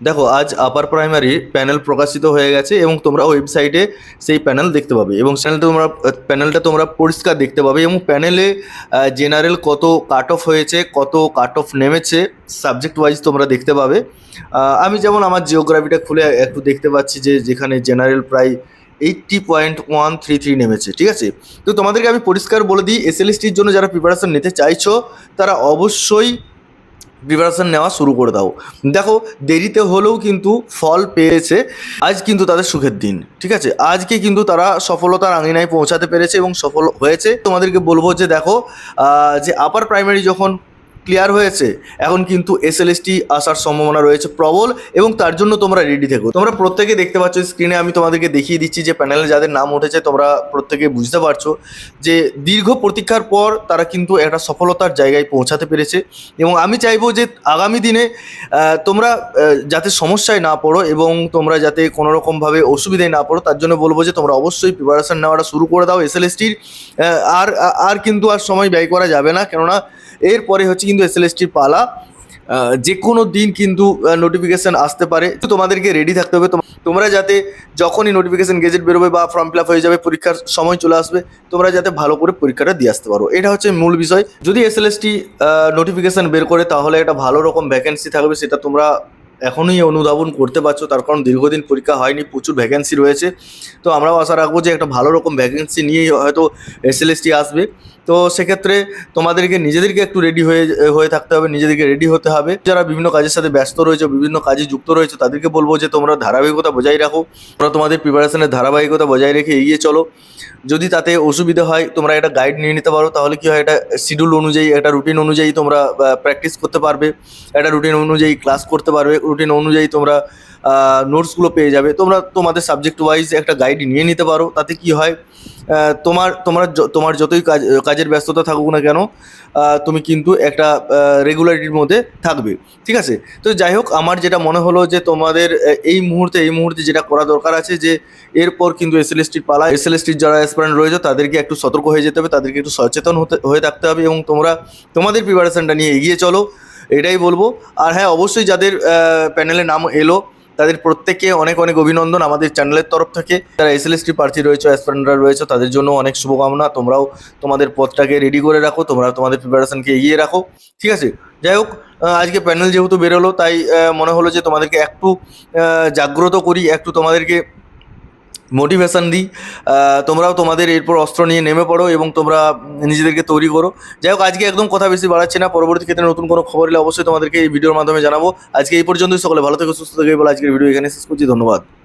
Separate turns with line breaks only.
দেখো, আজ upper primary panel প্রকাশিত হয়ে গেছে এবং তোমরা ওয়েবসাইটে সেই প্যানেল দেখতে পাবে এবং চ্যানেলটা তোমরা প্যানেলটা তোমরা পরিষ্কার দেখতে পাবে এবং প্যানেলে জেনারেল কত কাট অফ হয়েছে, কত কাট অফ নেমেছে সাবজেক্ট ওয়াইজ তোমরা দেখতে পাবে। আমি যেমন আমার জিওগ্রাফিটা খুলে একটু দেখতে পাচ্ছি যে যেখানে জেনারেল প্রায় eighty point one three three নেমেছে, ঠিক আছে? তো তোমাদেরকে আমি পরিষ্কার বলে দিই এসএলএসটির জন্য যারা প্রিপারেশন নিতে চাইছো, তারা অবশ্যই প্রিপারেশন নেওয়া শুরু করে দাও। দেখো, দেরিতে হলেও কিন্তু ফল পেয়েছে। আজ কিন্তু তাদের সুখের দিন, ঠিক আছে? আজকে কিন্তু তারা সফলতার আঙিনায় পৌঁছাতে পেরেছে এবং সফল হয়েছে। তোমাদেরকে বলব যে দেখো যে আপার প্রাইমারি যখন ক্লিয়ার হয়েছে। এখন কিন্তু এসএলএসটি আসার সম্ভাবনা রয়েছে প্রবল এবং তার জন্য তোমরা রেডি থেকো। তোমরা প্রত্যেকে দেখতে পাচ্ছ স্ক্রিনে আমি তোমাদেরকে দেখিয়ে দিচ্ছি যে প্যানেলে যাদের নাম উঠেছে তোমরা প্রত্যেকে বুঝতে পারছ যে দীর্ঘ প্রতীক্ষার পর তারা কিন্তু একটা সফলতার জায়গায় পৌঁছাতে পেরেছে এবং আমি চাইব যে আগামী দিনে তোমরা যাতে সমস্যায় না পড়ো এবং তোমরা যাতে কোনো রকমভাবে অসুবিধায় না পড়ো, তার জন্য বলব যে তোমরা অবশ্যই প্রিপারেশান নেওয়াটা শুরু করে দাও এসএলএসটির আর আর কিন্তু আর সময় ব্যয় করা যাবে না। কেননা এরপরে হচ্ছে কিন্তু এসএলএসটির পালা যে কোনো দিন কিন্তু নোটিফিকেশান আসতে পারে। তো তোমাদেরকে রেডি থাকতে হবে। তোম- তোমরা যাতে যখনই নোটিফিকেশান গেজেট বেরোবে বা ফর্ম ফিল হয়ে যাবে, পরীক্ষার সময় চলে আসবে, তোমরা যাতে ভালো করে পরীক্ষাটা দিয়ে আসতে পারো। এটা হচ্ছে মূল বিষয়। যদি এসএলএসটি নোটিফিকেশন বের করে, তাহলে একটা ভালো রকম ভ্যাকেন্সি থাকবে, সেটা তোমরা এখনই অনুধাবন করতে পারছ, তার কারণ দীর্ঘদিন পরীক্ষা হয়নি, প্রচুর ভ্যাকেন্সি রয়েছে। তো আমরাও আশা রাখব যে একটা ভালো রকম ভ্যাকেন্সি নিয়েই হয়তো এসএলএসটি আসবে। তো সেক্ষেত্রে তোমাদেরকে, নিজেদেরকে একটু রেডি হয়ে হয়ে থাকতে হবে, নিজেদেরকে রেডি হতে হবে। যারা বিভিন্ন কাজের সাথে ব্যস্ত রয়েছে, বিভিন্ন কাজে যুক্ত রয়েছে, তাদেরকে বলব যে তোমরা ধারাবাহিকতা বজায় রাখো। তোমরা তোমাদের প্রিপারেশনের ধারাবাহিকতা বজায় রেখে এগিয়ে চলো। যদি তাতে অসুবিধা হয়, তোমরা একটা গাইড নিয়ে নিতে পারো, তাহলে কি হয়, একটা শিডিউল অনুযায়ী, একটা রুটিন অনুযায়ী তোমরা প্র্যাকটিস করতে পারবে। একটা রুটিন অনুযায়ী ক্লাস করতে পারবে। রুটিন অনুযায়ী তোমরা নোটসগুলো পেয়ে যাবে। তোমরা তোমাদের সাবজেক্ট ওয়াইজ একটা গাইড নিয়ে নিতে পারো। তাতে কি হয় তোমার তোমার তোমার যতই কাজ, কাজের ব্যস্ততা থাকুক না কেন তুমি কিন্তু একটা রেগুলারিটির মধ্যে থাকবে। ঠিক আছে? তো যাই হোক, আমার যেটা মনে হলো যে তোমাদের এই মুহূর্তে এই মুহূর্তে যেটা করা দরকার আছে যে, এরপর কিন্তু এস এসএলএসটির পালা এসএলএসটির যারা অ্যাসপারেন্ট রয়েছে, তাদেরকে একটু সতর্ক হয়ে যেতে হবে, তাদেরকে একটু সচেতন হতে, হয়ে থাকতে হবে এবং তোমরা, তোমাদের প্রিপারেশনটা নিয়ে এগিয়ে চলো। এটাই বলব। আর হ্যাঁ অবশ্যই যাদের প্যানেলে নাম এলো, তাদের প্রত্যেককে অনেক অনেক অভিনন্দন আমাদের চ্যানেলের তরফ থেকে। যারা এসএলএসটি প্রার্থী রয়েছে অ্যাসপারেন্টরা রয়েছে, তাদের জন্য অনেক শুভকামনা। তোমরাও তোমাদের পথটাকে রেডি করে রাখো, তোমরা তোমাদের প্রিপারেশনকে এগিয়ে রাখো। ঠিক আছে? যাই হোক আজকে প্যানেল যেহেতু বেরোলো, তাই মনে হলো যে তোমাদেরকে একটু জাগ্রত করি, একটু তোমাদেরকে মোটিভেশন দিই। তোমরাও তোমাদের এরপর অস্ত্র নিয়ে নেমে পড়ো এবং তোমরা নিজেদেরকে তৈরি করো। যাই হোক, আজকে একদম কথা বেশি বাড়াচ্ছি না। পরবর্তী ক্ষেত্রে নতুন কোনো খবর এলে অবশ্যই তোমাদেরকে এই ভিডিওর মাধ্যমে জানাব। আজকে এই পর্যন্তই, সকলে ভালো থেকে, সুস্থ থেকে। বলে আজকের ভিডিও এখানে শেষ করছি। ধন্যবাদ।